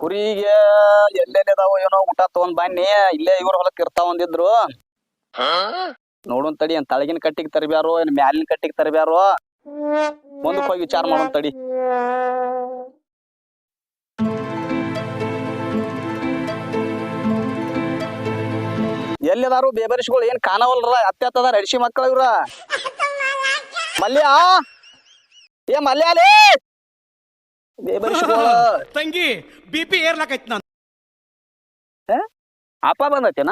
ಕುರಿಗೆ ಎಲ್ಲೆಲ್ಲಿದಾವ ಏನೋ ಊಟ ತಗೊಂಡ್ ಬನ್ನಿ. ಇಲ್ಲೇ ಇವ್ರ ಹೊಲಕ್ ಇರ್ತಾವ ಅಂದಿದ್ರು. ನೋಡೋನ್ ತಡಿ, ಏನ್ ತಳಗಿನ ಕಟ್ಟಿಗೆ ತರಬ್ಯಾರೋ, ಏನ್ ಮ್ಯಾಲಿನ ಕಟ್ಟಿಗೆ ತರಬ್ಯಾರೋ. ಮುಂದಕ್ಕೆ ಹೋಗಿ ವಿಚಾರ ಮಾಡೋನ್ ತಡಿ. ಎಲ್ಲಿದಾರು ಬೇಬರಿಸ್ಗಳು ಏನ್ ಕಾಣವಲ್ರ ಅತ್ತೆ ಅತ್ತದಾರ ಹಡಿಸಿ ಮಕ್ಕಳ ಇವ್ರ. ಮಲ್ಯ ಏ ಮಲ್ಯ ಲೇ ಬೇಬರಿಸ್ಗಳು ತಂಗಿ ಬಿ ಪಿ ಏರ್ಲಾಕೈತಿ ನಾನು. ಅಪ್ಪ ಬಂದತೇನ?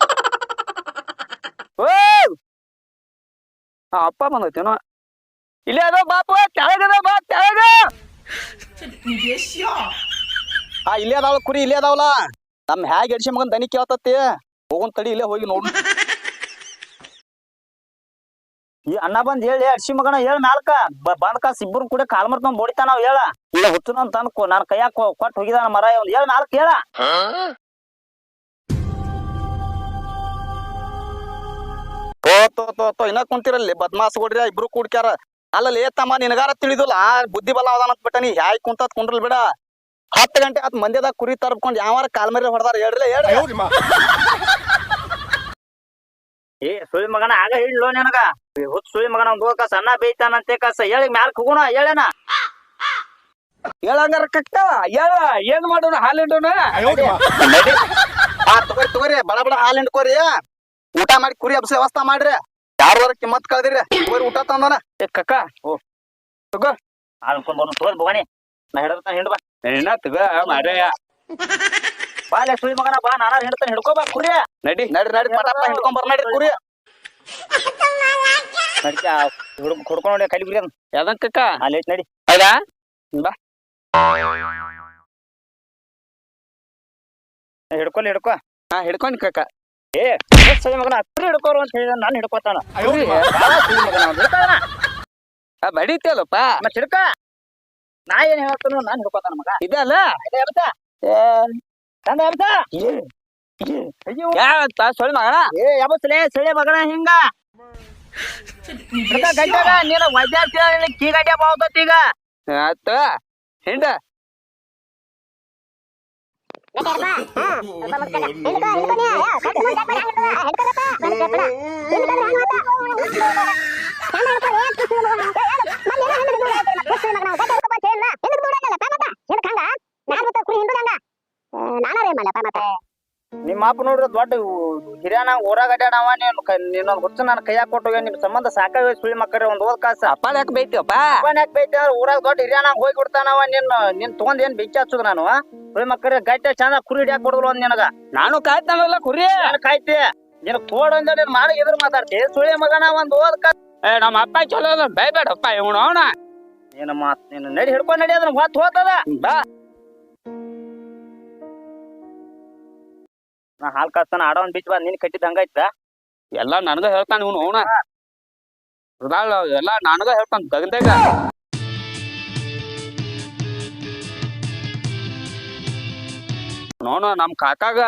ಅಪ್ಪ ಬಂದತೇನ. ಇಲ್ಲೇ ಅದ ಬಾಪು ಕೆಳಗದ ಬಾ ಕೆಳಗ. ಆ ಇಲ್ಲೇ ಅದಾವಳ ಕುರಿ ಇಲ್ಲೇ ಅದಾವಲ್ಲ. ನಮ್ ಹ್ಯಾಗ್ ಎಡ್ಸಿ ಮಗನ್ ದನಿ ಕೇಳ್ತತಿ? ಹೋಗೋನ್ ತಡಿ ಇಲ್ಲೇ ಹೋಗಿ ನೋಡು. ಈ ಅಣ್ಣ ಬಂದ್ ಹೇಳಿ ಅಡ್ಸಿ ಮಗನ, ಹೇಳ ನಾಲ್ಕ. ಬಂದ್ ಕಾಸ್ ಕೂಡ ಕಾಲ್ ಮರ್ಕೊಂಡ್ ಬೋಡಿತಾನ ನಾವ್, ಹೇಳ. ಇಲ್ಲ ಹುಚ್ಚು ಅಂತ ಅನ್ಕೋ. ನಾನ್ ಕೈಯಾಗ ಕೊಟ್ಟು ಹೋಗಿದಾನ ಮರ ಒಂದ್ ಹೇಳ ನಾಲ್ಕ, ಹೇಳ. ಇನ್ನ ಕುಂತಿರಲ್ಲಿ ಬದ್ಮಾಸ್ ಕೊಡ್ರಿ ಇಬ್ರು ಕೂಡ್ಕ್ಯಾರ. ಅಲ್ಲಲ್ಲಿ ತಮ್ಮ, ನಿನಗಾರ ತಿಳಿದಿಲ್ಲ. ಬುದ್ಧಿ ಬಲ ಅದಾನ ಅಂತ ಬಿಟ್ಟ ನೀ. ಹ್ಯಾಯ್ ಕುಂತತ್ ಕುಂಡ್ರಲ್ ಬಿಡ. ಹತ್ತು ಗಂಟೆ ಆತ್ ಮಂದ್ಯದಾಗ ಕುರಿ ತರ್ಕೊಂಡ್ ಯಾವ ಕಾಲ್ ಮರಿ ಹೊಡೆದಾರ. ಹೇಳ್ರಿ ಹೇಳ್ರಿ ಏ ಸುಳಿ ಮಗನ ಆಗ ಹೇಳೋ ನಿನಗ? ಹುತ್ ಸುಳಿ ಮಗನ ಒಂದು ಹೋಗ ಸಣ್ಣ ಬೇಯ್ತಾನಂತೆ ಕಸ ಹೇಳಿ ಮ್ಯಾಲ್ ಹೋಗೋಣ ಹೇಳೇನ? ಹೇಳಂಗಾರ ಕಕ್ಕ ಹೇಳ ಏನ್ ಮಾಡೋಣ ಹಾಲಿಂಡೋಣ? ಆ ತಗೋರಿ ತಗೋರಿ ಬಡ ಬಡ ಹಾಲು ಹಿಂಡ್ಕೋರಿ ಊಟ ಮಾಡಿ ಕುರಿ ಹಬ್ಸ ವ್ಯವಸ್ಥೆ ಮಾಡ್ರಿ. ಯಾರ್ವಾರ ಕಿಮ್ಮತ್ ಕಳ್ದಿರಿ? ತಗೋರಿ ಊಟ ತಂದನ ಏ ಕಕ್ಕ ಓ ತಗೋ. ಅನ್ಕೊಂಡ್ ಬಂದ್ ತಗೋರಿ ಭವಾನಿ ನಾ ಹಿಡತಾನ ಹಿಂಡ್ ಬಾ ಏನ ತಗೋ ಮಾಡ್ಯ ಬಾಲೆ ಸುಳಿ ಮಗನ ಬಾ ನಾನ ಹಿಡ್ತಾನೆ ಹಿಡ್ಕೋ ಬಾ ಕುರಿ. ನಡಿ. ನಡಿ ನಡಿ ಪಟಪ್ಪ ಹಿಡ್ಕೊಂಡ್ ಬರ್ ನಡಿ ಕುರಿ. ನಡಿ ಹುಡುಗ ನೋಡಿ ಕಲಿ ಬಿಡಿ ಯಾವ್ದನ್ ಕಕ್ಕ ಅಲ್ಲಿ ನಡಿ ಹೌದಾ? ಬಾ. ಹಿಡ್ಕೊಲಿ ಹಿಡ್ಕೊ ಹಾ ಹಿಡ್ಕೊಂಡ್ ಕಕ್ಕ ಏ ಸರಿ ಮಗನ ಹತ್ರ ಹಿಡ್ಕೋರು ಅಂತ ಹೇಳಿದ ನಾನು ಹಿಡ್ಕೋತಾನ. ಬಡಿತಿಯಲ್ಲಪ್ಪ? ಮತ್ ಹಿಡ್ಕ. ನಾ ಏನ್ ಹೇಳ್ತಾನೋ ನಾನ್ ಹಿಡ್ಕೋತಾನ ಮಗ. ಇದಲ್ಲ ಇದೆ ಎಬ್ಸ ತಂದ ಹೇಳ್ತಾ ಸೊಳ್ಳಿ ಮಗಣ ಏ ಎಬಸ್ಲೆ ಸಳಿ ಮಗನ ಹಿಂಗ ಹಿಡ್ಕ ಗಡ್ಡಾಗ ನೀನು ವೈದ್ಯಾರ್ಥಿ ಕೀ ಗಡ್ಡೆ ಬಾವತತ್ ಈಗ ಆತ ಹಿಂಡ ನಿಮ್ಮ ಅಪ್ಪ ನೋಡ್ರಿ ದೊಡ್ಡ ಹಿರಿಯನ ಊರಾಗ ಅಡ್ಯಾಡವ ನೀನು ನೀನೊಂದ್ ಹುಚ್ಚ ನನ್ನ ಕೈಯಾಗ ಕೊಟ್ಟು ನಿಮ್ ಸಂಬಂಧ ಸಾಕಾಗ ಸುಳಿ ಮಕ್ಕಳ್ರಿ ಒಂದ್ ಓದ್ ಕಾಸ. ಅಪ್ಪ ಯಾಕೆ ಬೈತಿಯಪ್ಪ ಅಪ್ಪನ್ ಯಾಕೆ ಬೈತಿ? ಊರಾಗ ದೊಡ್ಡ ಹಿರಿಯನ ಹೋಗಿ ಬಿಡ್ತಾನವ ನಿನ್ ನಿನ್ ತಗೊಂಡ್ ಏನ್ ಬೆಚ್ಚ ಹಚ್ಚುದ ನಾನು? ಸುಳಿ ಮಕ್ಕಳ ಗಟ್ಟ ಚಂದ ಕುರಿ ಹಿಡಿಯಾಕ ಕೊಡುದಿಲ್ಲ ಒಂದ್ ನಿನಗ. ನಾನು ಕಾಯ್ತಾನಲ್ಲ ಕುರಿ? ಕಾಯ್ತಿ? ನಿನ್ ತೋಡ ಅಂದ ನೀನ್ ಮಾಡಿ ಎದುರು ಮಾತಾಡ್ತಿ. ಸುಳಿ ಮಗನ ಒಂದ್ ಓದ್ ಕಾಸ. ಏ ನಮ್ಮ ಅಪ್ಪ ಚಲೋ ಬೈಬೇಡಪ್ಪ ಇವನು ಅವನ. ನೀನು ಮಾತ್ ನೀನು ನಡಿ ಹಿಡ್ಕೊಂಡ್ ನಡಿ ಅದನ್ನ ಹೊತ್ತು ಹೋತದ. ಬಾ. ನಾ ಹಾಲ್ ಕಾಸ್ತಾನ ಆಡೋನ್ ಬಿಚ್ಚ ಬಾ ನಿನ್ ಕಟ್ಟಿದ ಹಂಗಾಯ್ತ ಎಲ್ಲ ನನಗ ಹೇಳ್ತಾನ ಇವನು ಅವನ. ಎಲ್ಲಾ ಎಲ್ಲ ನನಗ ಹೇಳ್ತಾನ ತಗದಾಗ ನೋಣ ನಮ್ ಕಾಕಾಗ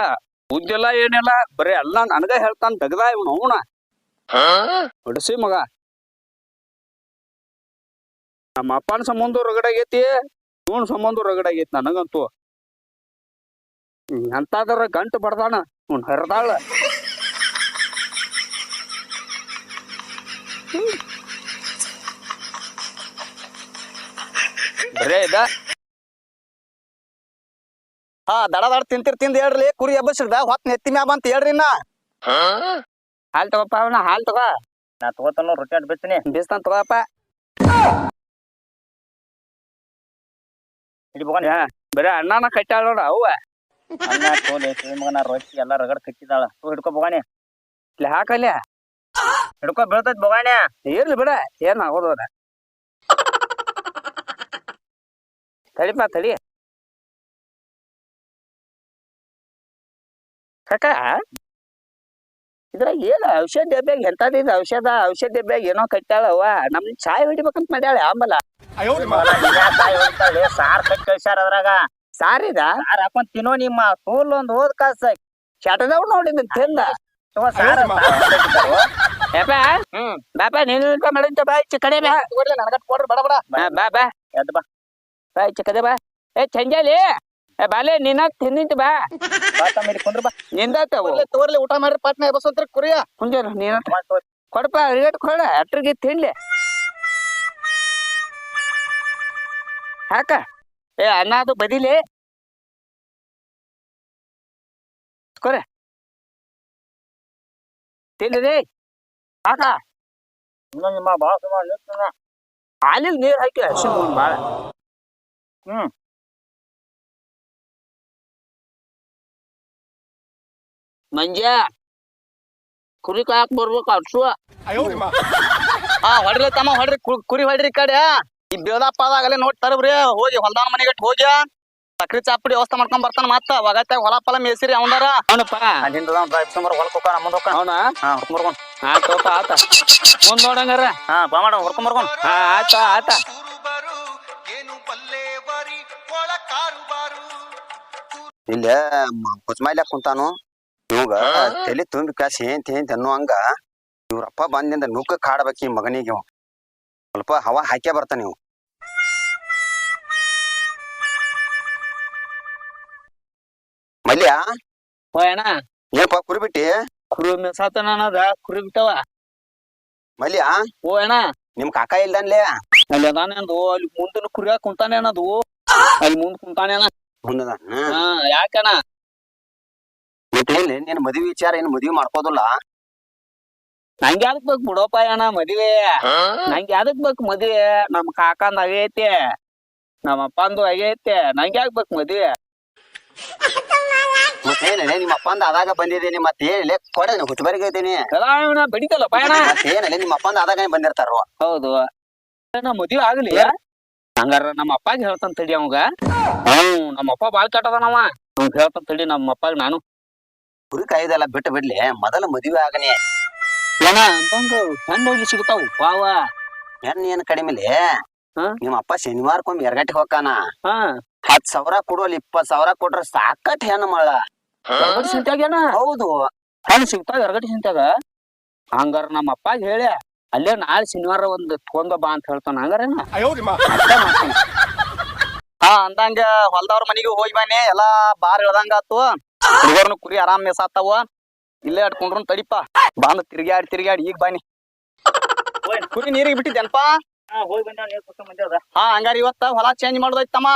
ಬುದ್ಧಿಲ್ಲ ಏನಿಲ್ಲ ಬರೀ ಎಲ್ಲ ನನಗ ಹೇಳ್ತಾನ ತಗದ ಇವನು ಅವನ. ಹೊಡಸಿ ಮಗ. ನಮ್ಮ ಅಪ್ಪನ ಸಂಬಂಧ ರಗಡಾಗೈತಿ ಇವನ್ ಸಂಬಂಧ ರಗಡಾಗೈತಿ ನನಗಂತೂ. ಎಂತಾದ್ರ ಗಂಟು ಬಡ್ದಾಣ ಅವ್ನು ಹರಿದಾಳ. ಬರೇ ಇದ. ಹಾ, ದಡ ದಡ ತಿಂತಿರ್, ತಿಂದ್ ಹೇಳ್ರಿ, ಕುರಿ ಎಬ್ಬಸಿರ್ದ ಹೊತ್ ನೆತ್ತಿ ಮ್ಯಾ ಬಂತ ಹೇಳ್ರಿ ನಾ ಹಾಲ್ ತಗೋಪ ಅವನ, ಹಾಲ್ ತಗೋ. ನಾ ತಗೋತಾನ, ರೊಟ್ಟಿ ಅಡ್ ಬಿಡ್ತೀನಿ. ಬೀಸ್ತಾನ ತಗೋಪ್ಪ. ಇಡ್ಬೇಕ ಬರೇ ಅಣ್ಣನ ಕಟ್ಟಾಳ ನೋಡ ಅವ್ವ. ಅನ್ನ ತೋಲೆ ಮಗನ ರೊಟ್ಟಿ ಎಲ್ಲ ರಗಡ್ ಕಟ್ಟಿದಾಳ. ತೂ ಹಿಡ್ಕೊ ಬೋಗಾಣಿ ಇಲ್ಲಿ ಹಾಕಲ್ಯ ಹಿಡ್ಕೊ ಬೀಳ್ತೈತ್ ಬಗಾನೆ ಇರ್ಲಿ ಬಿಡ ಏನ್ ಆಗೋದದ ತಡಿಪ ತಡಿ. ಕಾಕ ಇದ್ರಾಗ ಏನ ಔಷಧ ಡಬ್ಬ್ಯಾಗ ಎಂತದಿದ ಔಷಧ ಔಷಧ ಡಬ್ಬ್ಯಾಗ ಏನೋ ಕಟ್ಟಾಳ ಅವ ನಮ್ ಚಾಯ್ ಹೊಡಿಬೇಕಂತ ಮಾಡ್ಯಾಳ ಆಂಬಲ ಸಾರ್ ಕಟ್ ಕಳ್ಸ್ಯಾರ ಅದ್ರಾಗ. ಸಾರಿದ? ಅಪ್ಪನ್ ತಿನ್ನೋ ನಿಮ್ಮ ತೋಲ್ ಒಂದ್ ಹೋದ್ ಕಾಸ ಚಟದವ್ ನೋಡಿದ ತಿಂದ. ಬಾಪ. ನೀನು ಊಟ ಮಾಡಿದ್ದ ಬಾ ಈಚೆ ಕಡೆ ಬಾ. ನನಗ ಕೊಡ್ರಿ ಬಡ ಬಡ. ಬಾ ಬಾ ಬಾ. ಎದ್ ಬಾ. ಬಾ ಈಚೆ ಕಡೆ ಬಾ. ಏ ಚಂಜಾಲಿ. ಏ ಬಾಲೆ ನಿನ್ನ ತಿಂದಿತ್ತು ಬಾ. ಬಾ ತಮ್ಮ ಇಲ್ಲಿ ಕುಂದ್ರ ಬಾ. ನಿಂದಾತವು ತಗೋರ್ಲಿ ಊಟ ಮಾಡ್ರಿ ಪಾಟ್ನ ಎಬಸಂತ್ರಿ ಕುರಿಯ. ಕುಂಜರ್ ನೀನ ಕೊಡಪ್ಪ ರೇಟ್ ಕೊಡ ಅಟ್ರಿಗೆ ತಿನ್ಲಿ. ಹಾಕ. ಏ ಅನ್ನ ಅದು ಬದಿಲಿ. ಕೊರೆ. ತಿನ್ಲಿ ಹಾಕ ನಿಮ್ಮ ಬಾಳ ಹಾಲಿಲ್ ನೀರ್ ಹಾಕಿ ಹಸಿ ಬಾಳ. ಹ್ಮ್. ಮಂಜ ಕುರಿ ಕಾಯಕ್ ಬರ್ಬೇಕು ಅಡ್ಸುವ ಹಾ ಹೊಡ್ರಿ ತಮ್ಮ ಹೊಡ್ರಿ ಕುರಿ ಹೊಡ್ರಿ ಕಡೆ. ಈ ಬೇದಪ್ಪ ಅದಾಗಲೇ ನೋಡಿ ತರಬ್ರಿ. ಹೋಗಿ ಹೊಲ್ದಾನ ಮನೆಗೆ ಹೋಗಿ ಸಕ್ರಿ ಚಾಪುಡಿ ವ್ಯವಸ್ಥೆ ಮಾಡ್ಕೊಂಡ್ ಬರ್ತಾನ ಮತ್ತ. ಒಗತ್ಯಾಗ ಹೊಲ ಪಲ ಮೇಸಿರಿ ಅವನಾರ ಅವನಪ್ಪ ಅಲ್ಲಿಂದ ಸುಮಾರು ಹೊಲಕ್ ಹೋಗಾನ ಮುಂದ್ ಹೋಗಾನ ಅವನ ಹಾ ಹುಡ್ಕೊಂಡ್ ಆತಪ್ಪ ಆತ. ಮುಂದ್ ನೋಡಂಗಾರ. ಹಾ ಬಾ ಮಾಡ ಹಾ ಆತ ಆತ. ಇಲ್ಲೇ ಕುಂತಾನು. ಇವಾಗ ತಲೆ ತುಂಬಿ ಕಾಸಿ ಏನ್ ಏನ್ ಅನ್ನೋ ಹಂಗ. ಇವ್ರಪ್ಪ ಬಂದಿಂದ ನುಗ್ಗ ಕಾಡ್ಬೇಕು ಈ ಮಗನಿಗೆ ಸ್ವಲ್ಪ ಹವಾ ಹಾಕೇ ಬರ್ತಾನ ನೀವು. ಮಲ್ಯ? ಓ ಅಣ್ಣ. ಏನಪ್ಪ ಕುರಿ ಬಿಟ್ಟಿ? ಕುರಿ ಮೆಸಾತನ ಅನ್ನದ ಕುರಿ ಬಿಟ್ಟವ. ಮಲ್ಯ? ಓ ಅಣ್ಣ. ನಿಮ್ ಕಾಕ ಇಲ್ದನ್ಲೇ? ಅಲ್ಲಿ ಅದಾನೆ ಅಂದು ಅಲ್ಲಿ ಮುಂದಿನ ಕುರಿಯ ಕುಂತಾನೆ ಅನ್ನೋದು ಅಲ್ಲಿ ಮುಂದ್ ಕುಂತಾನೆ ಅಣ್ಣ. ಮುಂದದ ಯಾಕಣ್ಣ? ನೀನ್ ಮದ್ವಿ ವಿಚಾರ ಏನ್ ಮದ್ವಿ ಮಾಡ್ಕೋದಿಲ್ಲ? ನಂಗೆ ಯಾವ್ದಕ್ ಬೇಕು ಬಿಡೋಪ ಅಣ್ಣ ಮದ್ವೆ? ನಂಗೆ ಯಾವ್ದಕ್ ಬೇಕು ಮದ್ವೆ? ನಮ್ ಕಾಕಂದ್ ಆಗೈತೆ. ನಮ್ಮ ಅಪ್ಪಂದು ಆಗೈತೆ. ನಂಗೆ ಯಾಕ್ ಬೇಕು ಮದ್ವೆ? ಮತ್ತೇನಲೆ ನಿಮ್ಮ ಅಪ್ಪಂದ ಆದಾಗ ಬಂದಿದ್ದೀನಿ. ಮತ್ತೇನಲೆ ಕೊಡ ಹುಚ್ಚುಬರಿಗೆ ಇದ್ದೀನಿ. ಎಲ್ಲ ಬಡಿತಲ್ಲ ಪಯಣ ಮತ್ತೇನಲೆ ನಿಮ್ಮ ಅಪ್ಪಂದ ಆದಾಗ ಬಂದಿರ್ತಾರ? ಹೌದು. ನಾ ಮದ್ವೆ ಆಗ್ಲಿ? ಹಂಗಾರ ನಮ್ಮ ಅಪ್ಪಾಗ ಹೇಳ್ತಾನ ತಡಿ ಅವಂಗ. ಹ್ಮ್ ನಮ್ಮ ಅಪ್ಪ ಬಾಳ್ ಕೆಟ್ಟದನವ. ಅವ್ನ್ ಹೇಳ್ತಾನ ತಡಿ ನಮ್ಮ ಅಪ್ಪಾಗ ನಾನು. ಕುರಿ ಕಾಯ್ದಲ್ಲ ಬಿಟ್ಟು ಬಿಡ್ಲಿ. ಮೊದಲ ಮದ್ವೆ ಆಗನೆ ಏನ ಅಂತಂದು ಹೆಣ್ಣು ಹೋಗಿ ಸಿಗ್ತಾವು ಪಾವ. ಹೆಣ್ ಏನ್ ಕಡಿಮೆಲೆ? ನಿಮ್ಮ ಅಪ್ಪ ಶನಿವಾರಕ್ಕೊಮ್ಮೆ ಎರಗಟ್ಟಿ ಹೋಗಾನ ಹಾ. ಹತ್ ಸಾವಿರ ಕೊಡುವಲ್ಲಿ ಇಪ್ಪತ್ ಸಾವಿರ ಕೊಟ್ರ ಸಾಕಟ್ ಹೆಣ್ಣು ಮಳ. ಸಿಂತ್ಯಾಗೇನ ಹೌದು. ಹಣ್ಣು ಸಿಗ್ತಾವ ಎರಗಟ್ಟಿ ಸಿಂತ್ಯಾಗ ಹಂಗಾರ ನಮ್ಮ ಅಪ್ಪಾಗ ಹೇಳ ಅಲ್ಲೇ ನಾಳೆ ಶನಿವಾರ ಒಂದ್ ತಗೊಂಡ ಬಾ ಅಂತ ಹೇಳ್ತಾನ. ಹಂಗಾರೇನ ಹಾ ಅಂದಂಗ ಹೊಲ್ದವ್ರ ಮನಿಗೆ ಹೋಗಿ ಬಾನೆ ಎಲ್ಲಾ ಬಾರ್ ಇಳ್ದಂಗ ಆತು ಹುಡುಗರ್ನು ಕುರಿ ಆರಾಮ್ ಮೇಸಾತಾವ ಇಲ್ಲೇ ಆಡ್ಕೊಂಡ್ರು ತಡಿಪ. ಬಂದ್ ತಿರ್ಗ್ಯಾಡಿ ತಿರ್ಗ್ಯಾಡಿ ಈಗ ಬನ್ನಿ. ಕುರಿ ನೀರಿಗೆ ಬಂದೇವ್ರ. ಹಾ ಹಂಗಾರ ಇವತ್ತ ಹೊಲ ಚೇಂಜ್ ಮಾಡೋದೈತಮ್ಮ.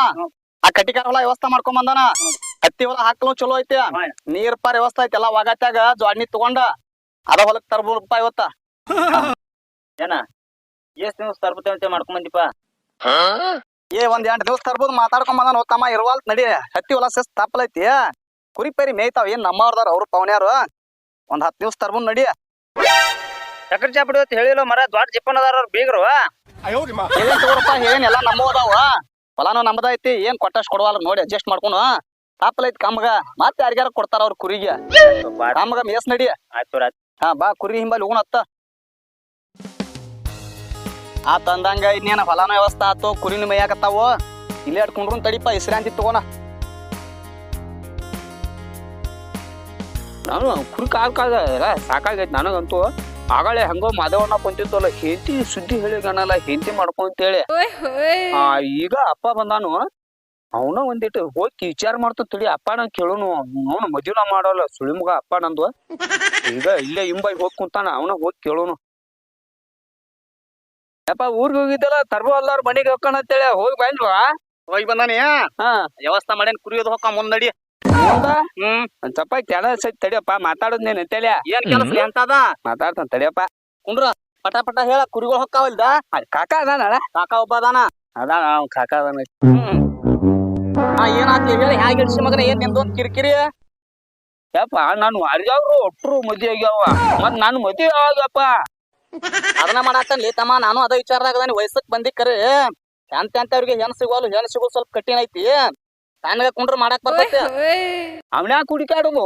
ಆ ಕಟ್ಟಿಕಾರ ಹೊಲ ವ್ಯವಸ್ಥೆ ಮಾಡ್ಕೊಂಡ್ ಬಂದಾನ. ಹತ್ತಿ ಹೊಲ ಹಾಕಲು ಚಲೋ ಐತಿ. ನೀರ್ ಪಾರ ವ್ಯವಸ್ಥೆ ಐತಿ ಎಲ್ಲಾ ವಾಗತ್ಯಾಗ ಜ್ವಾಡ್ನಿ ತಗೊಂಡ ಅದ ಹೊಲಕ್ ತರ್ಬೋದಪ್ಪ ಇವತ್ತ. ಏನ? ಎಷ್ಟ್ ದಿವಸ ತರ್ಬತ್ತೇವೆ ಅಂತ ಮಾಡ್ಕೊಂಡ್ ಬಂದಿಪ್ಪ? ಏ ಒಂದ್ ಎಂಟ್ ದಿವಸ ತರ್ಬೋದು ಮಾತಾಡ್ಕೊಂಡ್ ಬಂದಾನ ಹೋಗ್ತಮ್ಮ ಇರುವಲ್ ನಡಿ. ಹತ್ತಿ ಹೊಲ ಸೆಸ್ ತಪ್ಪಲೈತಿ ಕುರಿ ಪರಿ ಮೇಯ್ತಾವ. ಏನ್ ನಮ್ಮವ್ರದಾರ ಅವ್ರ ಪವನ್ಯಾರು. ಒಂದ್ ಹತ್ತು ದಿವಸ ತರ್ಬೋದು ನಡಿ. ಚಕ್ರ ಚಾಪಡಿ ಅಂತ ಹೇಳಿಲ್ಲ ಮರ ದೊಡ್ಡ ಜಿಪ್ಪನ್ ಅದಾರ ಅವ್ರು ಬೀಗ್ರು. ಏನ್ ತಗೋರಪ್ಪ ಏನ್ ಎಲ್ಲ ನಮ್ಮೋದಾವ ಅದಾವ? ಹೊಲಾನು ನಮ್ದ ಏನ್ ಕೊಟ್ಟಷ್ಟು ಕೊಡವಲ್ಲ ನೋಡಿ ಅಡ್ಜಸ್ಟ್ ಮಾಡ್ಕೊಂಡು. ಐತಿ ಕಮ್ಗ ಮತ್ತೆ ಯಾರಿಗಾರ ಕೊಡ್ತಾರ ಅವ್ರ ಕುರಿಗೆ. ಕಮ್ಗ ಮೇಸ್ ನಡಿ. ಆಯ್ತು ಆಯ್ತು. ಹಾ ಬಾ ಕುರಿ ಹಿಂಬಲ್ಲಿ ಹೋಗೋಣತ್ತ ಆ ತಂದಂಗ ಇನ್ನೇನ ಹೊಲಾನ ವ್ಯವಸ್ಥೆ ಆತು ಕುರಿನ ಮೇಯಾಕತ್ತಾವು? ಇಲ್ಲೇ ಅಡ್ಕೊಂಡ್ರು ತಡಿಪ ಇಸ್ರಾಂತಿ ತಗೋಣ. ನಾನು ಕುರಿ ಕಾಲ್ ಕಾಲ ಸಾಕಾಗೈತಿ ನನಗಂತೂ. ಆಗಳೇ ಹಂಗೋ ಮಾಧವಣ್ಣ ಕುಂತಿತ್ತಲ್ಲ ಹೆಂಡತಿ ಸುದ್ದಿ ಹೇಳಿ ಗಣಲ್ಲ ಹೆಂಡತಿ ಮಾಡ್ಕೊಂತೇಳಿ. ಆ ಈಗ ಅಪ್ಪ ಬಂದಾನು. ಅವನ ಒಂದಿಟ್ಟು ಹೋಗಿ ವಿಚಾರ ಮಾಡ್ತ ತಿಳಿ ಅಪ್ಪ ನಂಗೆ ಕೇಳೋನು. ಅವನು ಮದುವೆ ಮಾಡೋಲ್ಲ ಸುಳಿ ಮಗ ಅಪ್ಪ ನಂದು. ಈಗ ಇಲ್ಲೇ ಹಿಂಬೈ ಹೋಗಿ ಕುಂತಾನ ಅವನ ಹೋಗಿ ಕೇಳೋನು. ಯಪ್ಪ ಊರಿಗೆ ಹೋಗಿದ್ದಲ್ಲ ತರ್ಬೋ ಅಲ್ಲಾರ ಮನೆಗೆ ಹೋಗ್ಕಣತ್ತೇಳಿ ಹೋಗಿ ಬಂದ್ವಾ? ಹೋಗಿ ಬಂದಾನಿ. ಹಾ. ವ್ಯವಸ್ಥೆ ಮಾಡೇನ್ ಕುರಿಯೋದು ಹೋಗ ಮುಂದಡಿ ಹ್ಮ್. ಒಂದ್ ಸ್ವಲ್ಪ ಕೆಳ ಸೈತ್ ತಡಿಯಪ್ಪ ಮಾತಾಡೋದ್ ನೀನ್ ಅಂತೇಳಿ ಏನ್ ಕೆಲಸ ಎಂತದ? ಮಾತಾಡ್ತಾನ ತಡಿಯಪ್ಪ. ಕುಂಡ್ರ ಪಟ ಪಟ ಹೇಳ ಕುರಿಗಳು ಹೊಕ್ಕಾವಲ್ದ ಕಾಕ ಅದಾನ ಕಾಕ ಒಬ್ಬ ಅದಾನ. ಅದಾನ ಅವ್ನ್ ಕಾಕ ಅದಾನ. ಹ್ಮ್. ಹಾ ಏನಾಗ್ಲಿ ಹೇಳಿ ಹ್ಯಾಗ ಇಡ್ಸಿ ಮಗನ ಏನ್ ನಿಮ್ದು ಒಂದ್ ಕಿರಿಕಿರಿ? ಯಪ್ಪ ನಾನು ಅರ್ಜಾವ್ರು ಒಟ್ರು ಮದ್ವೆ ಆಗ್ಯಾವ. ಮತ್ ನಾನು ಮದ್ವೆ ಆಗಪ್ಪ ಅದನ್ನ ಮಾಡಾಕನ್ಲಿ ತಮ್ಮ ನಾನು ಅದ ವಿಚಾರದಾಗ ವಯಸ್ಸಕ್ ಬಂದಿ ಕರೆ ಎಂತ ಅವ್ರಿಗೆ ಹೆಣ್ ಸಿಗೋಲ್ಲ ಹೆಣ್ ಸಿಗೋ ಸ್ವಲ್ಪ ಕಠಿಣ ಐತಿ. ತಣ್ಣಗ ಕುಂಡ್ರ ಮಾಡಕ್ ಬರ್ತೈತೆ. ಅವನ್ಯಾಕ ಹುಡುಕ್ಯಾಡೋದು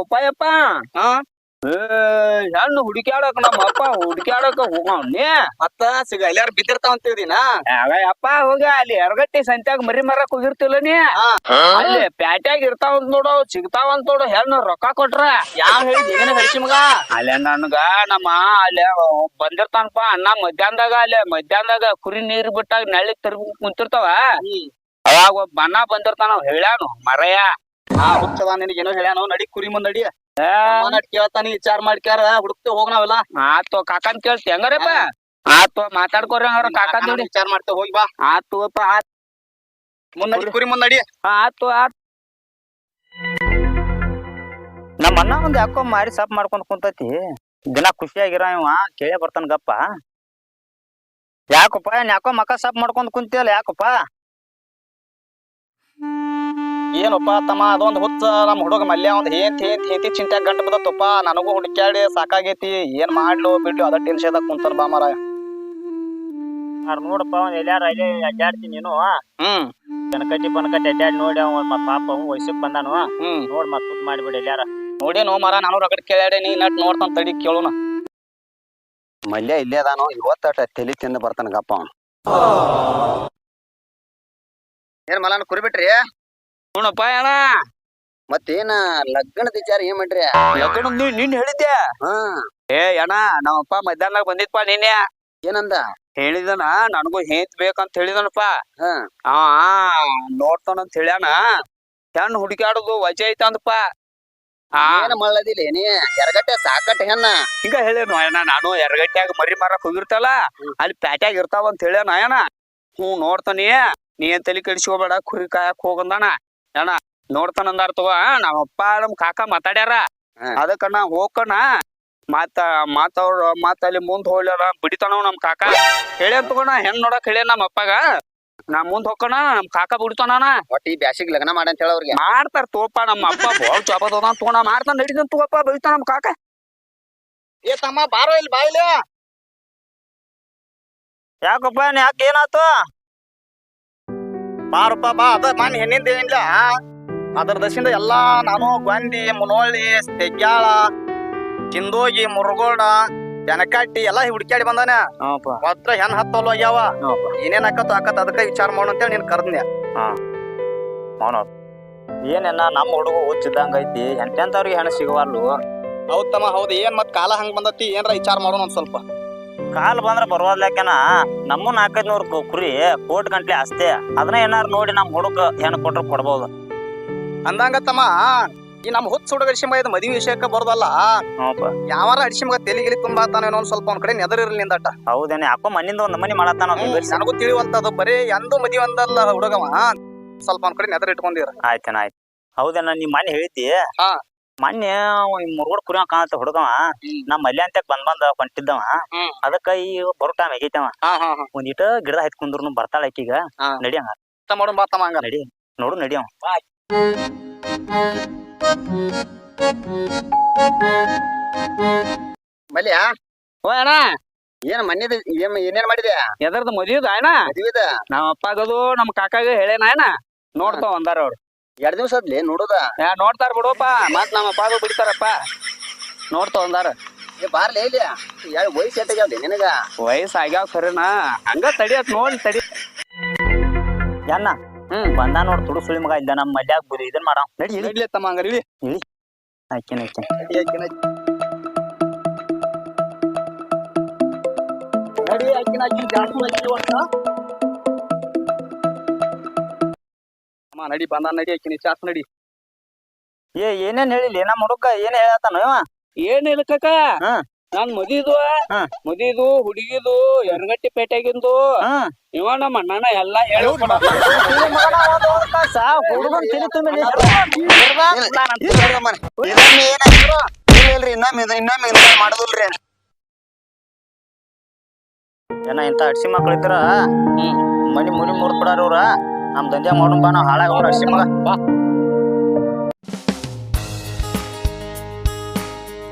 ಏ ಹೆಣ್ಣು ಹುಡುಕ್ಯಾಡಕ್ ನಮ್ಮ ಅಪ್ಪ ಹುಡುಕ್ಯಾಡಕ ಹೋಗವ್ನಿ ಮತ್ತ ಸಿಗ ಎಲ್ಲಾರು ಬಿದ್ದಿರ್ತಾವ ಅಂತೀವಿನ ಅಪ್ಪ ಹೋಗ ಅಲ್ಲಿ ಎರಗಟ್ಟಿ ಸಂತ್ಯಾಗ ಮರಿ ಮರಕ್ ಹೋಗಿರ್ತಿಲ್ಲ ನೀ. ಅಲ್ಲಿ ಪ್ಯಾಟ್ಯಾಗ ಇರ್ತಾವ ನೋಡು ಸಿಗ್ತಾವ ಅಂತ ನೋಡು ಹೆಣ್ಣು ರೊಕ್ಕ ಕೊಟ್ರ. ಯಾವ ಹೇಳಿದ್ ಏನ ಹರಿಸಿ ಮಗ? ಅಲ್ಲೇ ನನ್ಗ ನಮ್ಮ ಅಲ್ಲೇ ಬಂದಿರ್ತಾನಪ್ಪ ಅಣ್ಣ ಮಧ್ಯಾಹ್ನದಾಗ ಅಲ್ಲೇ ಮಧ್ಯಾಹ್ನದಾಗ ಕುರಿ ನೀರ್ ಬಿಟ್ಟಾಗ ನೆಳ್ಳಿಗ್ ತಿರ್ಗಿ ಕುಂತಿರ್ತಾವ. ಅವಾಗ ಒಬ್ಬ ಅಣ್ಣ ಬಂದಿರ್ತಾನ ಹೇಳ್ಯಾನು ಮರಯ. ಆ ಹುಚ್ಚದ ನಿನಗೇನೋ ಹೇಳ್ಯಾನು ನಡಿ ಕುರಿ ಮುಂದ್ ನಡಿ. ಕೇಳ್ತಾನೆ ಕೇಳ್ತಾನಿ ವಿಚಾರ ಮಾಡ್ಕ್ಯಾರ ಹುಡುಕ್ತೇವ್ ಹೋಗ್ ನಾವೆಲ್ಲ. ಆತು ಕಾಕನ್ ಕೇಳ್ತಿ ಹೆಂಗಾರಪ್ಪ? ಆತು ಮಾತಾಡ್ಕೋರಿ ಹಂಗಾರ ಕಾಕನ್ ನೋಡಿ ವಿಚಾರ ಮಾಡ್ತೇವ್ ಹೋಗಿ ಬಾ. ಆತು ಅಪ್ಪ ಆತ್ ಮುಂದಡಿ ಕುರಿ ಮುಂದಡಿ ನಡಿ. ಆತು ಆತ್ ನಮ್ಮ ಅಣ್ಣ ಒಂದ್ ಯಾಕೋ ಮಾರಿ ಸಾಪ್ ಮಾಡ್ಕೊಂಡ್ ಕುಂತೈತಿ. ದಿನ ಖುಷಿಯಾಗಿರ ಇವ ಕೇಳೇ ಬರ್ತಾನ ಗಪ್ಪ. ಯಾಕಪ್ಪ ಏನ್ ಯಾಕೋ ಮಕ ಸಾಪ್ ಮಾಡ್ಕೊಂಡ್ ಕುಂತಿಯಲ್ಲ ಯಾಕಪ್ಪ? ಏನಪ್ಪ ತಮ್ಮ ಅದೊಂದು ಹುಚ್ಚ ನಮ್ಮ ಹುಡುಗ ಮಲ್ಯ ಒಂದು ಹೇಂತ್ ಹೇಂತ್ ಹೇಂತಿ ಚಿಂತ್ಯಾಗ ಗಂಟು ಬಿದ್ದತ್ತಪ್ಪ. ನನಗೂ ಹುಡುಕ್ಯಾಡಿ ಸಾಕಾಗೈತಿ. ಏನ್ ಮಾಡ್ಲು ಬಿಡ್ಲು ಅದ ಟೆನ್ಷನ್ ಕುಂತಾನ ಬಾ ಮಾರ ಅವ್ರ್ ನೋಡಪ್ಪ ಅವ್ನ ಎಲ್ಲಾರ ಅಲ್ಲಿ ಅಡ್ಡಾಡ್ತೀನಿ ನೀನು. ಹ್ಮ್. ಕನಕಟ್ಟಿ ಪನಕಟ್ಟಿ ಅಡ್ಡಾಡಿ ನೋಡಿ ಅವ ಮತ್ ಪಾಪ ಅವ್ ವಯಸ್ಸಿಗೆ ಬಂದಾನು. ಹ್ಮ್. ನೋಡ್ ಮತ್ ಸುದ್ದಿ ಮಾಡಿಬಿಡಿ ಎಲ್ಲಾರ ನೋಡೇನೋ ಮರ ನಾನು ರಗಡ್ ಕೇಳ್ಯಾಡೆ ನೀ ನಟ್ ನೋಡ್ತಾನ ತಡಿ ಕೇಳೋಣ. ಮಲ್ಯ ಇಲ್ಲೇ ಅದಾನು ಇವತ್ತ ತಲಿ ತಿಂದು ಬರ್ತಾನ ಗಪ್ಪ ಅವನು. ಏನ್ ಮಲಾನ ಕುರಿಬಿಟ್ರಿ? ನೋಡಪ್ಪ ಅಣ್ಣ. ಮತ್ತೇನ ಲಗ್ನದ ವಿಚಾರ ಏನ್ ಮಾಡ್ರಿ? ಲಗ್ನ ನೀ ನಿನ್ ಹೇಳಿದ್ದೆ ಹಾ. ಏ ಅಣ್ಣ ನಮ್ಮಪ್ಪ ಮಧ್ಯಾಹ್ನ ಬಂದಿತ್ಪ ನಿನ್ನೆ. ಏನಂದ? ಹೇಳಿದನ ನನಗೂ ಹೇಂತ್ ಬೇಕಂತ ಹೇಳಿದನಪ್ಪ. ಹಾ. ನೋಡ್ತಾನಂತ ಹೇಳ್ಯಾನ. ಹೆಣ್ ಹುಡುಕ್ಯಾಡುದು ವಜೆ ಐತ ಅಂದಪ್ಪ ಏನ ಮಾಡ್ಲದಿಲ್ಲ ನೀ ಎರಗಟ್ಟೆ ಸಾಕಟ್ಟ ಹೆಣ್ಣ. ಹಿಂಗ ಹೇಳೇನು ಅಣ್ಣ ನಾನು ಎರಗಟ್ಟ್ಯಾಗ ಮರಿ ಮಾರಕ್ ಹೋಗಿರ್ತಲ್ಲ ಅಲ್ಲಿ ಪ್ಯಾಟ್ಯಾಗ ಇರ್ತಾವ ಅಂತ ಹೇಳ್ಯಾನ ಅಣ್ಣ. ಹ್ಞೂ ನೋಡ್ತಾನಿ. ನೀ ಏನ್ ತಲೆ ಕೆಡಿಸ್ಕೋಬೇಡ ಕುರಿ ಕಾಯಕ್ ಹೋಗಂದಾನ? ಅಣ್ಣ ನೋಡ್ತಾನ ಅಂದಾರ ತಗೋ ನಮ್ಮಪ್ಪ ನಮ್ ಕಾಕ ಮಾತಾಡ್ಯಾರ. ಅದಕ್ಕಣ್ಣ ಅದಕ್ಕ ಮಾತ ಅವ್ರ ಮತ್ತ ಅಲ್ಲಿ ಮುಂದ್ ಹೋಗ್ಲಾರ ಬಿಡಿತಾನವ್ ನಮ್ ಕಾಕ. ಹೇಳ್ಯಾನ್ ತಗೋಣ ಹೆಣ್ ನೋಡಕ್ ಹೇಳ್ಯಾನ ನಮ್ಮ ಅಪ್ಪಗ? ನಾ ಮುಂದ್ ಹೋಗಣ ನಮ್ ಕಾಕ ಬಿಡ್ತಾನ ಒಟ್ಟಿ ಬ್ಯಾಸಿಗ್ ಲಗ್ನ ಮಾಡಂತ ಹೇಳ ಅವ್ರಿಗೆ. ಮಾಡ್ತಾರ ತೋಪ ನಮ್ಮ ಅಪ್ಪ ಬಾಳ್ ಚಾಪದ ತಗೋಣ ಮಾಡ್ತಾನ ನಡಿತಾನ ತಗೋಪ್ಪ ಬೆಳಿತಾನ ನಮ್ ಕಾಕ. ಏ ತಮ್ಮ ಬಾರೋ ಇಲ್ಲಿ ಬಾ ಇಲ್ಲಿ ಯಾಕಪ್ಪ ಯಾಕೆ ಏನಾತು? ಬಾರಪ್ಪ ಬಾ ಅದ ಮನ್ ಹೆಣ್ಣಿಂದ ಏನಿಲ್ಲ ಅದರ ದಶಿಂದ ಎಲ್ಲಾ ನಾನು ಗೊಂದಿ ಮುನೋಳಿ ತೆಗ್ಯಾಳ ಚಿಂದೋಗಿ ಮುರುಗೋಡ ಜನಕಟ್ಟಿ ಎಲ್ಲಾ ಹುಡ್ಕ್ಯಾಡಿ ಬಂದಾನೆ. ಮಾತ್ರ ಹೆಣ್ ಹತ್ತೋಲ್ ಆಗ್ಯಾವ ಏನೇನ್ ಆಕತ್ ಆಕತ್ ಅದಕ್ಕ ವಿಚಾರ ಮಾಡು ಅಂತೇಳಿ ನೀನ್ ಕರ್ದ್ನೆ ಅವನು ಏನೇನ ನಮ್ಮ ಹುಡುಗ ಹುಚ್ಚಿದ್ದಂಗ ಐತಿ ಎಂತೆಂತವ್ರಿಗೆ ಹೆಣ್ಣು ಸಿಗವಲ್ಲು? ಹೌದ್ ತಮ್ಮ ಹೌದು ಏನ್ ಮತ್ ಕಾಲ ಹಂಗ ಬಂದತಿ ಏನ್ರ ವಿಚಾರ ಮಾಡೋಣ ಒಂದ್ ಸ್ವಲ್ಪ. ಕಾಲ್ ಬಂದ್ರ ಬರೋದ್ಲಾಕೆನ ನಮ್ಮ ನಾಲ್ಕೈದ್ ನೂರು ಕುರಿ ಕೋಟ್ ಗಂಟ್ಲೆ ಆಸ್ತಿ. ಅದನ್ನ ಏನಾರ ನೋಡಿ ನಮ್ ಹುಡುಗ ಹೆಣ್ಣು ಕೊಟ್ರ ಕೊಡ್ಬೋದು. ಅಂದಂಗ ತಮ್ಮ ಈ ನಮ್ ಹುಚ್ಚ ಹುಡುಗ ಅಡಿಸಿಮ ಇದು ಮದುವೆ ವಿಷಯಕ್ಕೆ ಬರ್ದಲ್ಲ. ಯಾವಾರ ಅಡಿಸಿಮಗ ತೆಲಿಗಿಲಿ ತುಂಬಾ ಏನೋ ಸ್ವಲ್ಪ ಒಂದ್ ಕಡೆ ನೆದರ್ ಇರ್ಲಿ ನಿಂದಟ. ಹೌದೇನೆ ಅಪ್ಪ ಮನಿಂದ ಒಂದ್ ಮನಿ ಮಾಡತ್ತಾನ ನನಗೂ ತಿಳಿವಲ್ತದು ಬರೀ ಎಂದು ಮದಿ ಒಂದಲ್ಲ ಹುಡುಗವ. ಸ್ವಲ್ಪ ಒಂದ್ ಕಡೆ ನೆದರ್ ಇಟ್ಕೊಂಡಿರ. ಆಯ್ತೇನ ಆಯ್ತು. ಹೌದೇನ ನೀ ಮನೆ ಹೇಳ್ತಿ ಹಾ. ಮೊನ್ನೆ ಮುರುಗೋಡ್ ಕುರಿ ಕಾಣತ್ತ ಹುಡುಗವ. ನಮ್ಮ ನಮ್ ಮಲ್ಯ ಅಂತ ಬಂದ್ ಬಂದ ಹೊಂಟಿದ್ದವ. ಅದಕ್ಕ ಈ ಬರೋ ಟೈಮ್ ಆಗೈತವ. ಹಾ ಹಾ ಹಾ. ಒಂದಿಟ ಗಿಡದ ಹತ್ ಕುಂದ್ರು ಬರ್ತಾಳ ಈಗ ಹಾ. ನಡಿ ಹಂಗ ಮಾಡೋಣ ನಡಿ ನೋಡು ನಡಿಯವ ಮಲ್ಯ. ಓ ಅಣ್ಣ. ಏನ್ ಮನ್ಯದ ಏನ್ ಏನೇನ್ ಮಾಡಿದೆ? ಎದರ್ದ ಮದ್ವಿದ ಅಣ್ಣ ಮದ್ವಿದ? ನಮ್ಮ ಅಪ್ಪಾಗದು ನಮ್ಮ ಕಾಕಾಗ ಹೇಳೇನ ಅಣ್ಣ ನೋಡ್ತಾವ ಅಂದಾರ ಅವ್ರು. ಎರಡ್ ದಿವ್ಸ ಅದ್ಲಿ ನೋಡುದ? ಯಾ ನೋಡ್ತಾರ ಬಿಡೋಪ ಮತ್ ನಮ್ಮ ಅಪ್ಪ ಬಿಡ್ತಾರಪ್ಪ. ನೋಡ್ತಾವ ಅಂದಾರ ಏ ಬಾರ್ಲಿ ಇಲ್ಲಿ. ಎರಡು ವಯಸ್ಸು ಎಟ್ಟಾಗ್ಯಾವ್ಲಿ ನಿನಗ? ವಯಸ್ಸು ಆಗ್ಯಾವ ಖರೇನ ಹಂಗ ತಡಿಯತ್ ನೋಡಿ ತಡಿ. ಯನ್ನ? ಹ್ಮ್. ಬಂದ ನೋಡ್ ತುಡು ಸುಳಿ ಮಗ ಇದ್ದ ನಮ್ಮ ಮಲ್ಯಾಗ ಬುದಿ ಇದನ್ ಮಾಡಾವ್ ನಡಿ ಇಳಿ. ಅಕ್ಕಿ ತಮ್ಮ ಹಂಗಾರ ಇಳಿ. ಆಕಿನ ಆಕಿನ ನಡಿ ಆಕಿನ ನಡಿ ಜಾಸ್ತಿ ನಡಿ ಬಂದ ನಡಿ ಆಕಿನ ಚಾಸ್ ನಡಿ ಏ ಏನೇನ್ ಹೇಳಿಲ್ಲ ನಮ್ಮ ಹುಡುಗ ಏನ್ ಹೇಳತ್ತಾನ ಇವ ಏನ್ ಇಲ್ಲ ಕಾಕ ಹಾ. ನಾನ್ ಮದಿದು ಹಾ. ಮದಿದು ಹುಡುಗಿದು ಎರಗಟ್ಟಿ ಪೇಟೆಗಿಂದು ಹಾ. ಇವ ನಮ್ಮ ಅಣ್ಣನ ಎಲ್ಲಾ ಹೇಳಿ ಹುಡುಗನ್ ತಿಳಿ ತುಂಬಿ ಇನ್ನೊಮ್ಮೆ ಏನಾದ್ರು ಇಲ್ರಿ ಇನ್ನೊಮ್ಮೆ ಇದು- ಇನ್ನೊಮ್ಮೆ ಇಂತ ಮಾಡುದಿಲ್ರಿ ಏನ ಇಂತ ಅಡ್ಸಿ ಮಕ್ಳು ಇದ್ರ ಮನಿ ಮುನಿ ಮುರ್ದ್ ಬಿಡಾರ ನಮ್ ದಂಧೆ ಮಾಡೋಣ ಬಾ ನಾವ್ ಹಾಳಾಗ ಅವ್ರ ಅಡ್ಸಿ ಮಗ ಬಾ